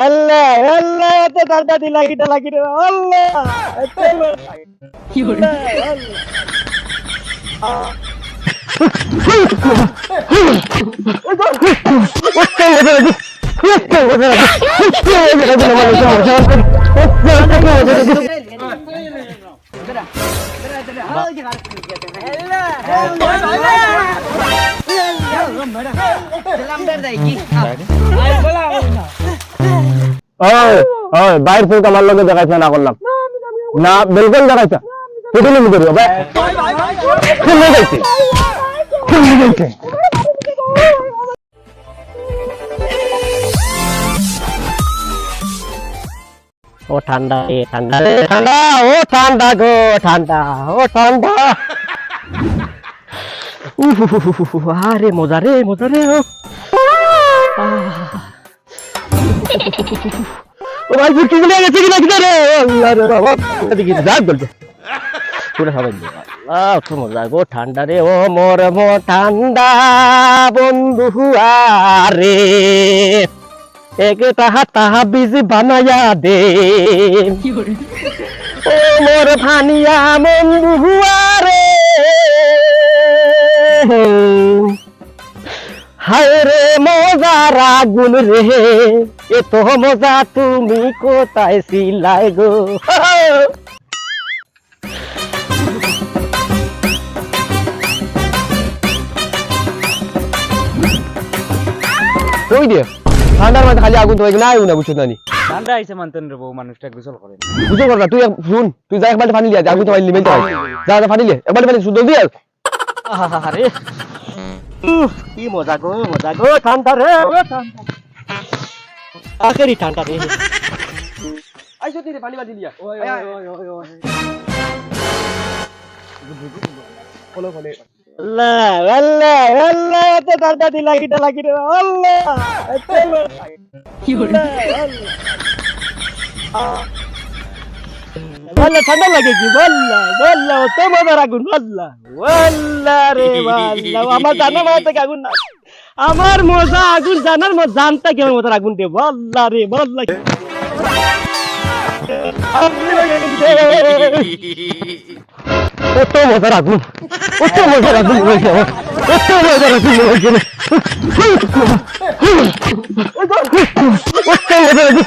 আল্লাহ আল্লাহ এত ঠান্ডা দিলা কিটা লাগি রে আল্লাহ এত ওই ওই বাইর ফুল আমার লগে দেখাইছ, না করলাম। না বিলকুল দেখাইছ। ফুটিলি মুখে হবে খুলে গেছে খুলে গেছে ও ঠান্ডা, এ ঠান্ডা ঠান্ডা, ও ঠান্ডা গো, ঠান্ডা, ও ঠান্ডা। আরে মজা রে মজা রে ভাই ফুটকি গুলো গেছে কিনা কিনা রে? আল্লাহ রে বাবা। এদিকে যা বলবে পুরো সবাই আল্লাহ তো মজা ঠান্ডা রে। ও মোর মো ঠান্ডা বন্ধু আরে এক তাহা তাহা বীজ বানায়া দে। ও মোর ভানিয়া বন্ধু আরে হায় রে মজার আগুন রে। এত মজা তুমি কোথায় সিলাই গো? ওই দিয়ে ঠান্ডার মাঝে খালি আগুন তোমাকে না আগুন না বুঝছ নানি ঠান্ডা আইসে মানতেন রে বউ মানুষটা গোসল করে। বুঝতে পারবা তুই শুন তুই যা একবার পানি লিয়া আগুন তোমার লিমেন যা যা পানি লিয়া একবার পানি শুধু দিয়ে আরে কি মজা গো মজা গো ঠান্ডা রে। আখেরি ঠান্ডা রে। আইসো তুই পানি বাজি লিয়া। ওই ওই ওই ওই ওই। আল্লাহ আল্লাহ আল্লাহ এত ঠান্ডা দিলা কিটা লাগি রে আল্লাহ এত বল্লা ঠান্ডা লাগে কি? বল্লা বল্লা, ও তো মজার আগুন, বল্লা বল্লা রে বল্লা আমার জানা মা থেকে আগুন না। আমার মজা আগুন জানার মজা জানতা কেমন মজার আগুন দে? বল্লা রে, বল্লা কত মজার আগুন। কত মজার আগুন হয়েছে আমার। কত মজার আগুন কত মজার আগুন।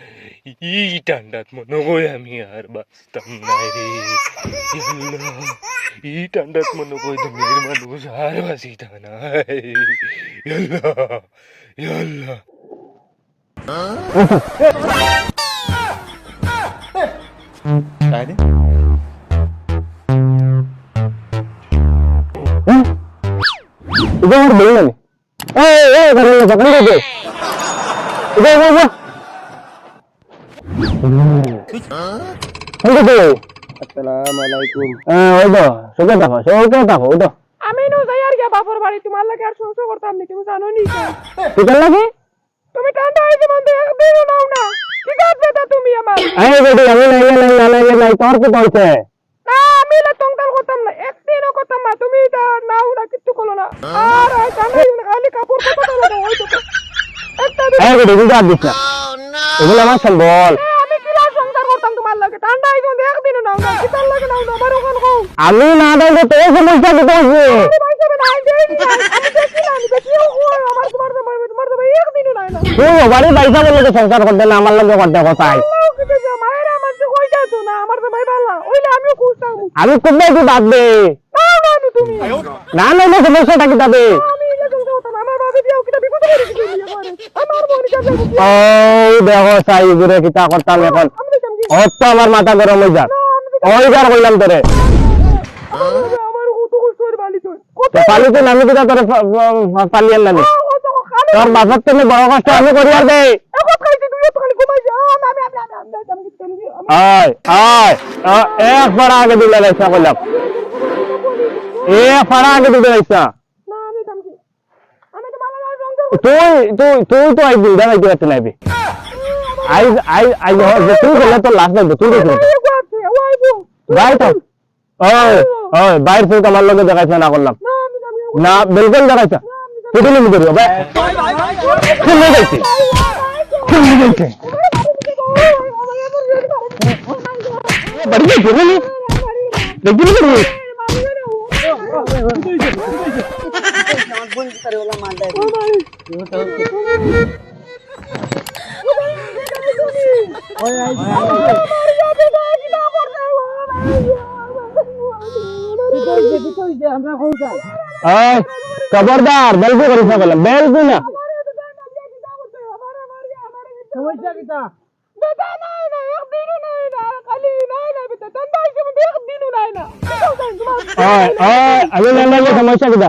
আমার জান থেকে মজার আগুন হয়েছে আমার জান থেকে মজার আগুন হয়েছে আমার জান সফল হয়েছে রে ইয়াল্লা ইয়াল্লা ইতো কি তো আমি তুমি জানো নি লাগে? না। কি কাজ তুমি আমার? আরে বেটি আমি না আমি করো না। আর খালি কাপড় কথা বলো দিস না। এগুলো আমার সম্বল এ, আমি না দেবো তোর সমস্যা নাই না। তুই বাড়ি বাইসা বলে তো সংসার করতে না আমার লগে করতে কথাই আল্লাহ কিছু যে মায়ের আমার যে কই যাতো না আমার তো ভাই ভালো ওইলে আমিও খুঁজতাম আমি খুব বেশি বাঁধবে না না না সমস্যাটা কি তবে দেখো চাই ঘুরে কিতা করতাম এখন। অত আমার মাথা গরম হয়ে যাক। অহিকার করলাম তোরে। আমি কিতা তোরে পালিয়ান নানি তোর বাসার তুমি বড় কষ্ট আমি করি আর দেই। এক ফাড়া আগে দিলে লাইসা করলাম এ ফাড়া আগে দিলে লাইসা तू तू तू तो आई दिल दाना किया तूने भी आई आई आई, और तू खेला तो लास्ट में तू खेला गाय था ओए ओए, बाहर से कमाल लोगे जगह से ना कर लग ना, बिल्कुल जगह से तू तो नहीं करियो भाई तू नहीं करती तू नहीं करती बड़ी गई फिर नहीं लेकिन नहीं ಗುಂಜಿ ಸರಿ ಎಲ್ಲ ಮಾಡ್ದೆ খবরদার বেলকু করিস না। বললাম না সমস্যা কিতা সমস্যা কিতা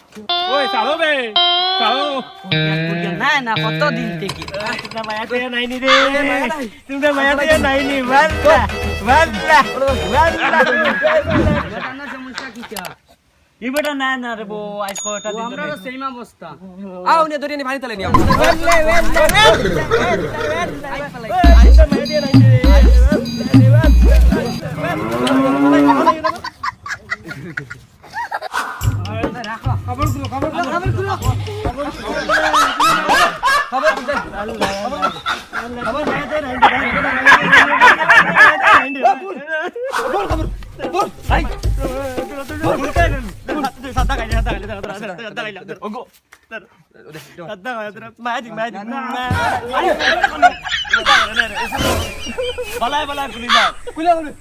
ওই চালো বে চালো। না না কত দিন থেকে? তোমরা ইবেটা না না রে বো আজ কয়টা দিন আমরা সেম অবস্থা। আও নে দরিয়ে নি পানি তলে নি আও ওলে ওলে ওলে ওলে ওলে খবরগুলো খবরগুলো খবরগুলো ম্যাজিক ম্যাজিক বলায় বলায় খুলি না খুলে খুলে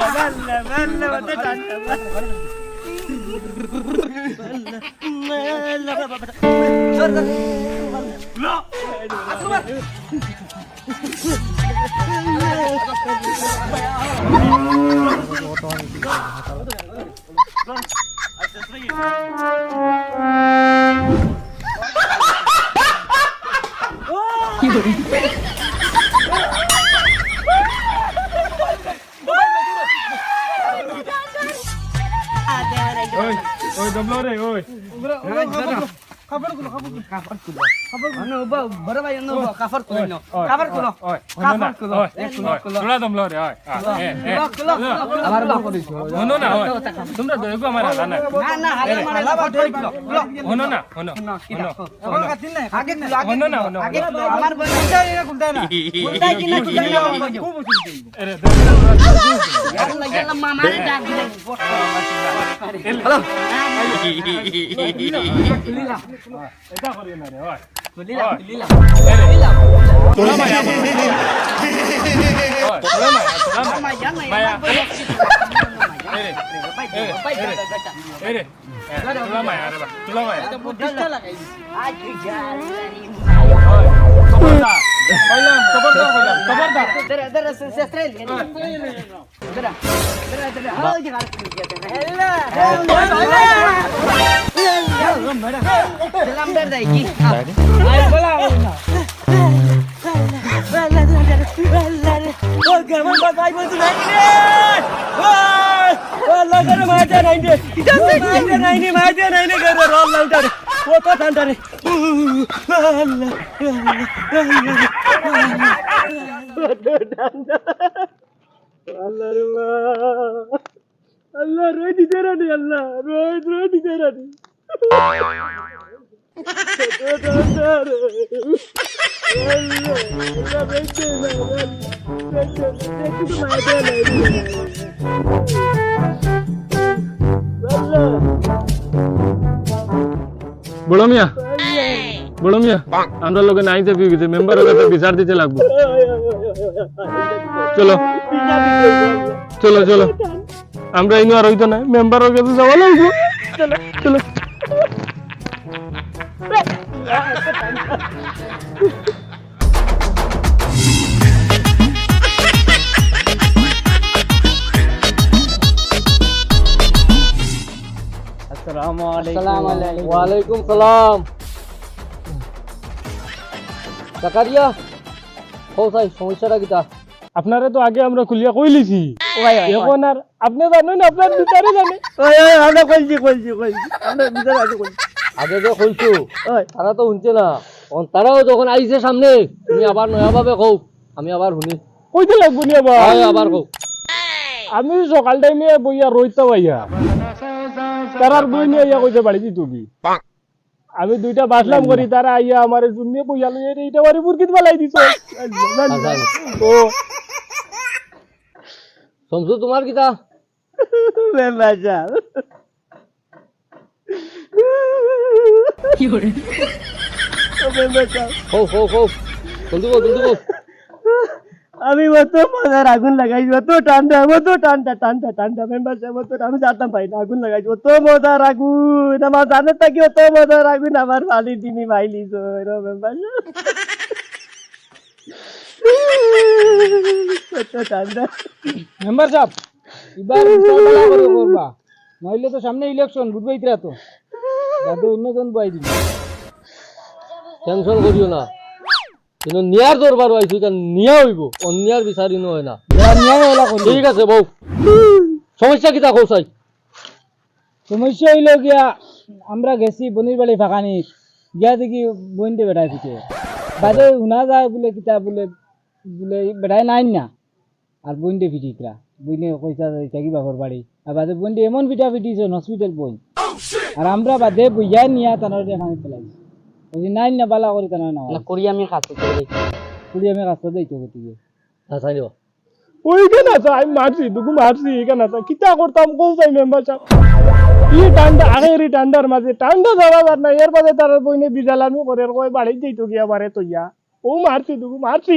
بلا بلا بلا بلا لا لا ઓય ઓય દબલો રે ઓય. ખબર ખબર ખબર ખબર এটা করি না রে হয় Toma ya, toma ya, ঠান্ডা అల్లరువా అల్లా రోడ్ ఇదేరాని అల్లా రోడ్ రోడ్ ఇదేరాని বলো মিয়া বড় মিয়া আমরা লোকে নাইতে বিয়ে গেছে মেম্বারের বিচার দিতে লাগবে। চলো। চলো। চলো আমরা ইনো আর হইতো না মেম্বারের কাছে যাওয়া লাগবে। চলো চলো। ওয়ালাইকুম সালাম। জাকারিয়া সমস্যাটা কিটা আপনারা তো আগে আমরা খুলিয়া কইলিছি এখন আর আপনি জানেন আপনার বিচারে জানে। ওই ওই আমরা কইছি কইছি কইছি আমরা ভিতরে আছে কইছি আগে যে কইছো ওই। তারা তো শুনছে না। তারাও যখন আইছে সামনে তুমি আবার নয়া ভাবে কও আমি আবার শুনি। কইতে লাগবো নি আবার? আবার কও। আমি সকাল টাইমে বইয়া রইতে পাইয়া তারার বই নিয়ে আইয়া কইতে পারি তুমি। আমি দুইটা বাসলাম করি তারা আইয়া আমার জন্য বইয়া লইয়া এইটা বাড়ি মুরগিত বালাই দিছ। আচ্ছা ও। সমসু তোমার কিতা কি সাহেব ও কও কও জলদি কও জলদি কও আমি অত মজার আগুন লাগাইছি অত ঠান্ডা অত ঠান্ডা ঠান্ডা ঠান্ডা মেম্বার সাহেব অত আমি জানতাম পাই না আগুন লাগাইছি অত মজার আগুন আমার জানে থাকি অত মজার আগুন আমার বালি দিনি মাইলিস মেম্বার সাহেব অত ঠান্ডা মেম্বার সাহেব এবার করবা। নইলে তো সামনে ইলেকশন বুঝবাই তো। যাতে অন্যজন বই দিবি। টেনশন করিও না। কিন্তু নিয়ার দরবার কেন নিয়া হইব। অন্যার বিচারি হয় না। ঠিক আছে বউ সমস্যা কিটা কও চাই। সমস্যা হইল গিয়া, আমরা গেছি বনির বাড়ি ফাঁকানি গিয়া দেখি বইনতে বেড়াই দিছে। বাদে শুনা যায় বলে, কিতা বলে বলে বেড়াই নাই না। আর বইনতে ফিটিকরা বইনে কইসা যাইতা কি বাপর বাড়ি আর বাদে বইনতে এমন পিঠা পিটিছে হসপিটাল বই আর আমরা বাদে বইয়া নিয়া তানোর এখানে পেলাইছি। বলছি নাই না বালা করি তানোর না করি আমি করি গতিকে ওইখানে আছে আমি মারছি দুগু মারছি আছে। কিতা করতাম কোন চাই মেম্বার সাহেব ই ঠান্ডা আগের ই মাঝে। যার না এর বাদে তার বইনে বিজালামি করে কই বাড়ি যাইতো গিয়া বারে তো ইয়া ও মারছি দুগু মারছি।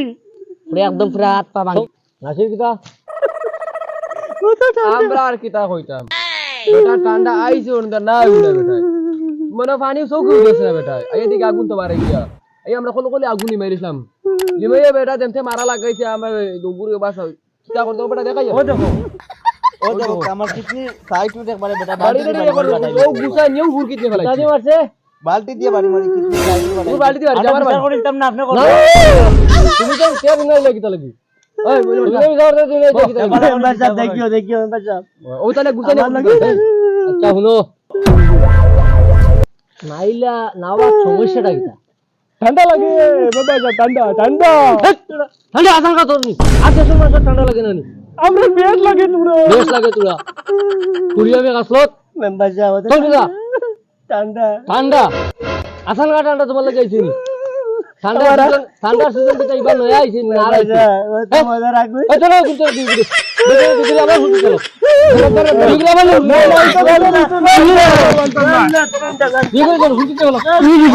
একদম পুরা হাত পা ভাঙি। নাসির কিতা? আমরা আর কিতা কইতাম? বেটা ঠান্ডা আইছে না বেটা মনে পানি চৌকি উঠেছে না বেটা এই দিকে আগুন তো মারে গিয়া এই আমরা কোন কোলে আগুনই মারিছিলাম লিমাইয়া বেটা যেমতে মারা লাগাইছে আমার দুপুরে বাসা কিতা করতে বেটা দেখাই ও দেখো ও দেখো আমার কিডনি সাইড উঠে একবারে বেটা বাড়ি বাড়ি একবার ও গুছা নিয়েও হুরকিত নিয়ে ফেলাইছে দাদি মারছে বালতি দিয়ে বাড়ি মারি কিডনি সাইড তুই বাড়ি দিয়ে বাড়ি যাবার বাড়ি করিতাম না আপনি না, তুমি তো কে বিঙ্গাই লাগি তালগি ওই বলে তুমি বিচার দে তুমি লাগি তালগি মেম্বার সাহেব দেখিও দেখিও মেম্বার সাহেব ও তাহলে গুছা নিয়ে আচ্ছা শুনো নাইলা নাওয়া সমস্যাটা কিটা ঠান্ডা লাগে বাবা যা ঠান্ডা ঠান্ডা। ঠান্ডা আসান কা তোর নি আর দেশের মাসে ঠান্ডা লাগে না আমরা পেট লাগে তোরা। বেশ লাগে তোরা। কুড়িয়া মে গাছলত। মেম্বার চল বিদা ঠান্ডা। ঠান্ডা। আসান কা ঠান্ডা তোমার লাগে আইছি ঠান্ডা ঠান্ডা সিজন তো এবার নয়া আইছি না আইছি মজা রাখবে। এই চলো কিন্তু দিদি